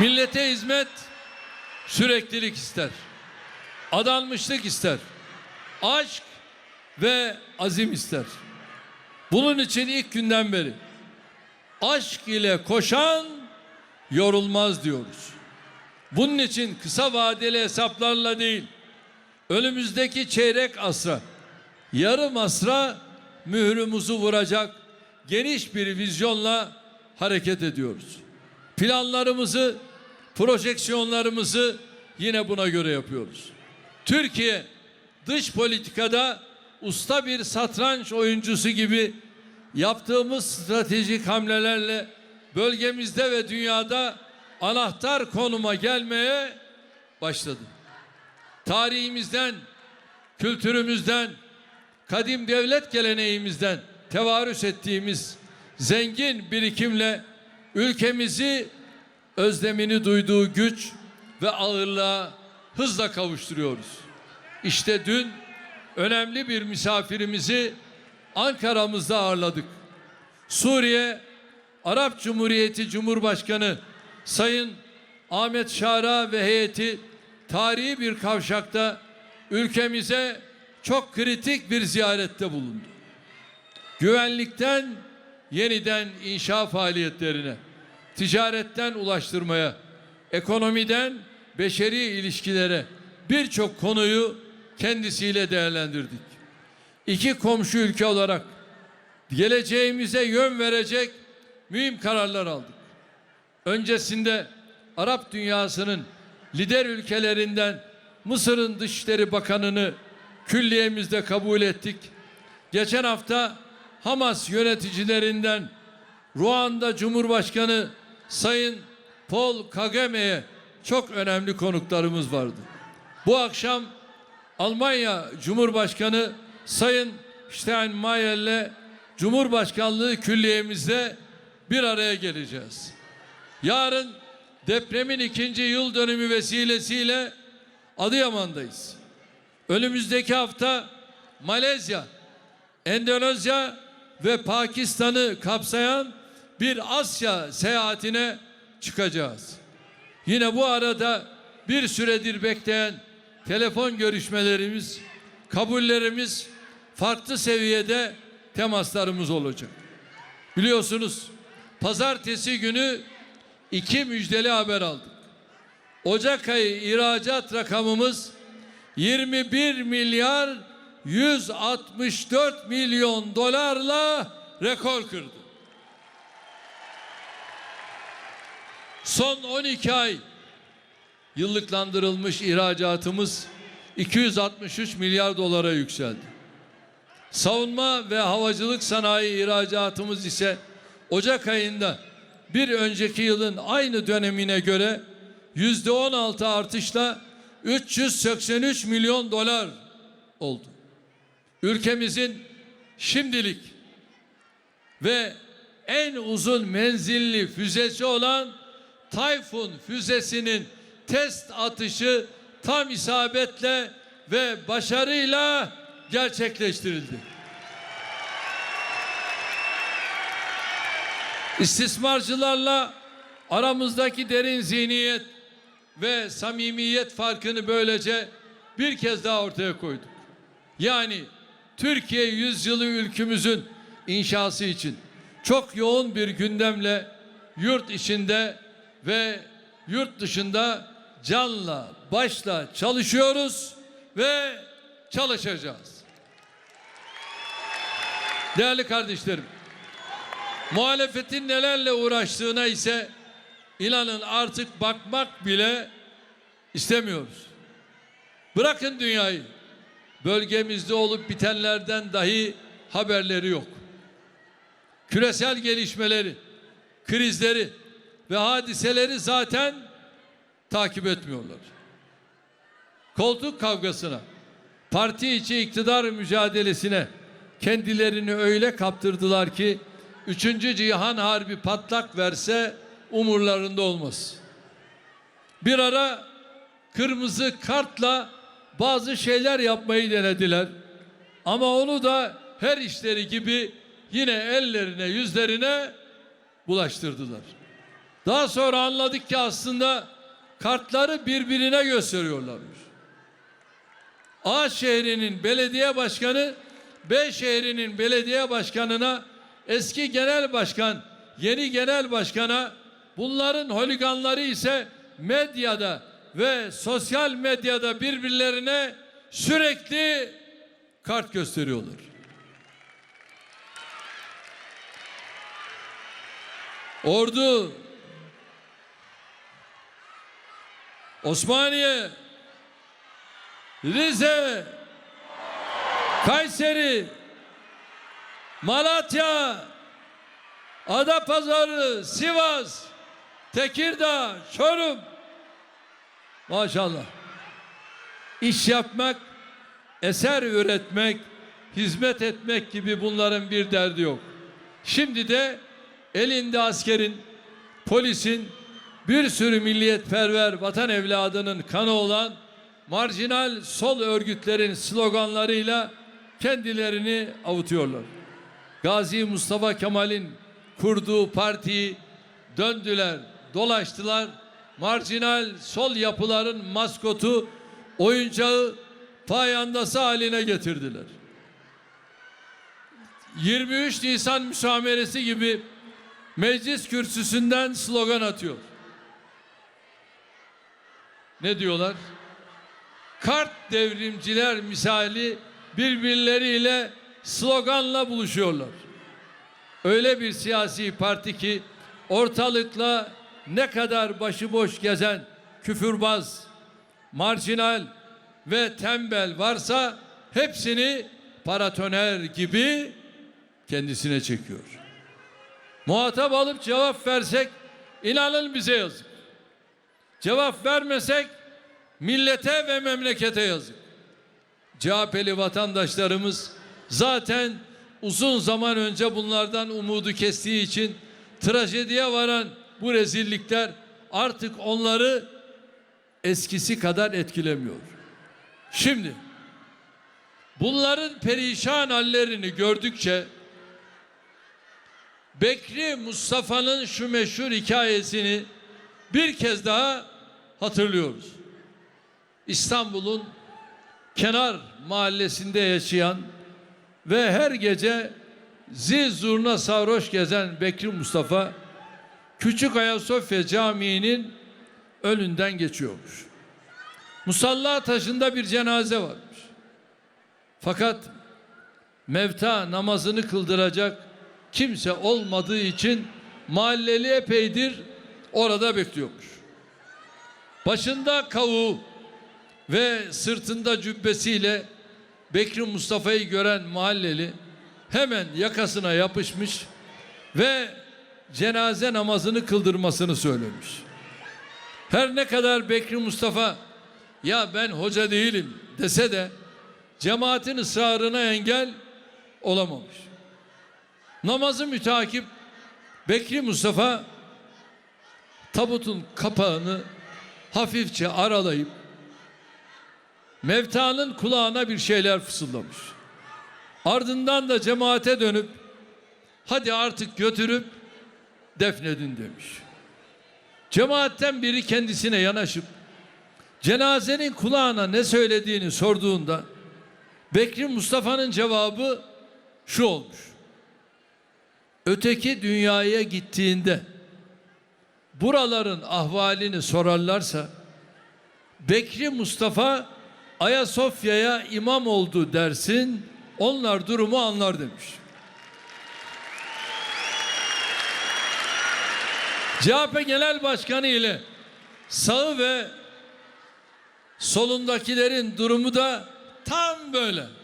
Millete hizmet süreklilik ister. Adanmışlık ister. Aşk ve azim ister. Bunun için ilk günden beri aşk ile koşan yorulmaz diyoruz. Bunun için kısa vadeli hesaplarla değil, önümüzdeki çeyrek asra, yarım asra mührümüzü vuracak geniş bir vizyonla hareket ediyoruz. Planlarımızı, projeksiyonlarımızı yine buna göre yapıyoruz. Türkiye dış politikada usta bir satranç oyuncusu gibi yaptığımız stratejik hamlelerle bölgemizde ve dünyada anahtar konuma gelmeye başladı. Tarihimizden, kültürümüzden, kadim devlet geleneğimizden tevarüs ettiğimiz zengin birikimle ülkemizi özlemini duyduğu güç ve ağırlığa hızla kavuşturuyoruz. İşte dün önemli bir misafirimizi Ankara'mızda ağırladık. Suriye Arap Cumhuriyeti Cumhurbaşkanı Sayın Ahmet Şara ve heyeti tarihi bir kavşakta ülkemize çok kritik bir ziyarette bulundu. Güvenlikten yeniden inşa faaliyetlerine, ticaretten ulaştırmaya, ekonomiden beşeri ilişkilere birçok konuyu kendisiyle değerlendirdik. İki komşu ülke olarak geleceğimize yön verecek mühim kararlar aldık. Öncesinde Arap dünyasının lider ülkelerinden Mısır'ın Dışişleri Bakanı'nı külliyemizde kabul ettik. Geçen hafta Hamas yöneticilerinden Ruanda Cumhurbaşkanı Sayın Paul Kagame'ye çok önemli konuklarımız vardı. Bu akşam Almanya Cumhurbaşkanı Sayın Steinmeier'le Cumhurbaşkanlığı külliyemizde bir araya geleceğiz. Yarın depremin ikinci yıl dönümü vesilesiyle Adıyaman'dayız. Önümüzdeki hafta Malezya, Endonezya ve Pakistan'ı kapsayan bir Asya seyahatine çıkacağız. Yine bu arada bir süredir bekleyen telefon görüşmelerimiz, kabullerimiz farklı seviyede temaslarımız olacak. Biliyorsunuz pazartesi günü iki müjdeli haber aldık. Ocak ayı ihracat rakamımız 21 milyar 164 milyon dolarla rekor kırdı. Son 12 ay yıllıklandırılmış ihracatımız 263 milyar dolara yükseldi. Savunma ve havacılık sanayi ihracatımız ise Ocak ayında bir önceki yılın aynı dönemine göre yüzde 16 artışla 383 milyon dolar oldu. Ülkemizin şimdilik ve en uzun menzilli füzesi olan Tayfun füzesinin test atışı tam isabetle ve başarıyla gerçekleştirildi. İstismarcılarla aramızdaki derin zihniyet ve samimiyet farkını böylece bir kez daha ortaya koyduk. Yani Türkiye yüzyılı ülkümüzün inşası için çok yoğun bir gündemle yurt içinde ve yurt dışında canla başla çalışıyoruz ve çalışacağız. Değerli kardeşlerim, muhalefetin nelerle uğraştığına ise inanın artık bakmak bile istemiyoruz. Bırakın dünyayı. Bölgemizde olup bitenlerden dahi haberleri yok. Küresel gelişmeleri, krizleri ve hadiseleri zaten takip etmiyorlar. Koltuk kavgasına, parti içi iktidar mücadelesine kendilerini öyle kaptırdılar ki üçüncü cihan harbi patlak verse umurlarında olmaz. Bir ara kırmızı kartla bazı şeyler yapmayı denediler. Ama onu da her işleri gibi yine ellerine yüzlerine bulaştırdılar. Daha sonra anladık ki aslında kartları birbirine gösteriyorlarmış. A şehrinin belediye başkanı B şehrinin belediye başkanına eski genel başkan yeni genel başkana bunların holiganları ise medyada ve sosyal medyada birbirlerine sürekli kart gösteriyorlar. Ordu Osmaniye Rize Kayseri Malatya Adapazarı Sivas Tekirdağ Çorum Maşallah İş yapmak eser üretmek hizmet etmek gibi bunların bir derdi yok. Şimdi de elinde askerin, polisin, bir sürü milliyetperver vatan evladının kanı olan marjinal sol örgütlerin sloganlarıyla kendilerini avutuyorlar. Gazi Mustafa Kemal'in kurduğu partiyi döndüler, dolaştılar. Marjinal sol yapıların maskotu, oyuncağı, payandası haline getirdiler. 23 Nisan müsameresi gibi meclis kürsüsünden slogan atıyor. Ne diyorlar? Kart devrimciler misali birbirleriyle sloganla buluşuyorlar. Öyle bir siyasi parti ki ortalıkla ne kadar başıboş gezen küfürbaz, marjinal ve tembel varsa hepsini paratoner gibi kendisine çekiyor. Muhatap alıp cevap versek inanın bize yazık. Cevap vermesek millete ve memlekete yazık. CHP'li vatandaşlarımız zaten uzun zaman önce bunlardan umudu kestiği için trajediye varan bu rezillikler artık onları eskisi kadar etkilemiyor. Şimdi bunların perişan hallerini gördükçe Bekri Mustafa'nın şu meşhur hikayesini bir kez daha hatırlıyoruz. İstanbul'un kenar mahallesinde yaşayan ve her gece zil zurna sarhoş gezen Bekri Mustafa Küçük Ayasofya Camii'nin önünden geçiyormuş. Musalla taşında bir cenaze varmış. Fakat mevta namazını kıldıracak kimse olmadığı için mahalleli epeydir orada bekliyormuş. Başında kavuğu ve sırtında cübbesiyle Bekri Mustafa'yı gören mahalleli hemen yakasına yapışmış ve cenaze namazını kıldırmasını söylemiş. Her ne kadar Bekri Mustafa ya ben hoca değilim dese de cemaatin ısrarına engel olamamış. Namazı mütakip Bekri Mustafa tabutun kapağını hafifçe aralayıp mevtanın kulağına bir şeyler fısıldamış. Ardından da cemaate dönüp hadi artık götürüp defnedin demiş. Cemaatten biri kendisine yanaşıp cenazenin kulağına ne söylediğini sorduğunda Bekri Mustafa'nın cevabı şu olmuş. Öteki dünyaya gittiğinde buraların ahvalini sorarlarsa Bekri Mustafa Ayasofya'ya imam oldu dersin onlar durumu anlar demiş. CHP Genel Başkanı ile sağı ve solundakilerin durumu da tam böyle.